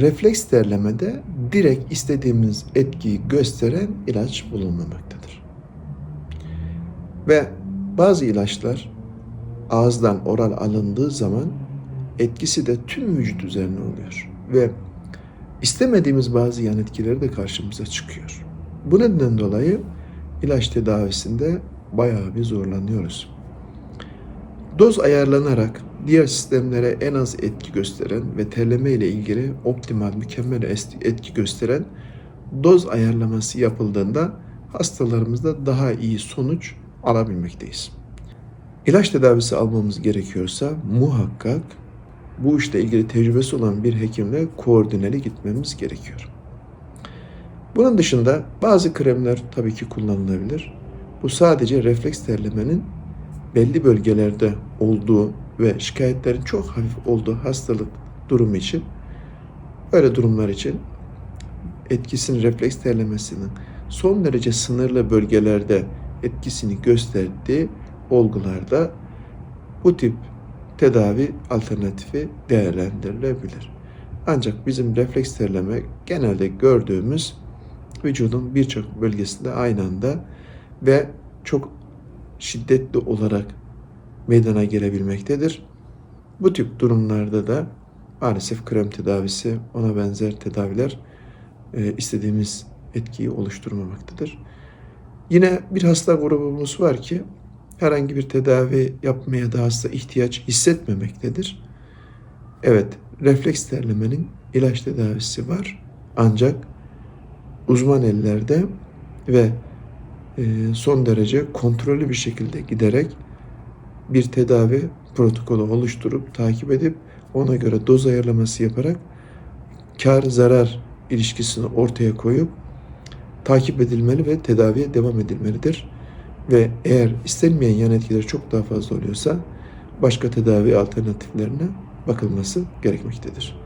refleks terlemede direkt istediğimiz etkiyi gösteren ilaç bulunmamaktadır. Ve bazı ilaçlar ağızdan oral alındığı zaman etkisi de tüm vücut üzerine oluyor. Ve istemediğimiz bazı yan etkileri de karşımıza çıkıyor. Bu nedenden dolayı ilaç tedavisinde bayağı bir zorlanıyoruz. Doz ayarlanarak diğer sistemlere en az etki gösteren ve terleme ile ilgili optimal mükemmel etki gösteren doz ayarlaması yapıldığında hastalarımızda daha iyi sonuç alabilmekteyiz. İlaç tedavisi almamız gerekiyorsa muhakkak bu işle ilgili tecrübesi olan bir hekimle koordineli gitmemiz gerekiyor. Bunun dışında bazı kremler tabii ki kullanılabilir. Bu sadece refleks terlemenin belli bölgelerde olduğu ve şikayetlerin çok hafif olduğu hastalık durumu için öyle durumlar için etkisini refleks terlemesinin son derece sınırlı bölgelerde etkisini gösterdiği olgularda bu tip tedavi alternatifi değerlendirilebilir. Ancak bizim refleks terleme genelde gördüğümüz vücudun birçok bölgesinde aynı anda ve çok şiddetli olarak meydana gelebilmektedir. Bu tip durumlarda da maalesef krem tedavisi, ona benzer tedaviler e, istediğimiz etkiyi oluşturmamaktadır. Yine bir hasta grubumuz var ki herhangi bir tedavi yapmaya da hasta ihtiyaç hissetmemektedir. Evet, refleks terlemenin ilaç tedavisi var. Ancak uzman ellerde ve e, son derece kontrollü bir şekilde giderek bir tedavi protokolü oluşturup takip edip ona göre doz ayarlaması yaparak kar zarar ilişkisini ortaya koyup takip edilmeli ve tedaviye devam edilmelidir. Ve eğer istenmeyen yan etkileri çok daha fazla oluyorsa başka tedavi alternatiflerine bakılması gerekmektedir.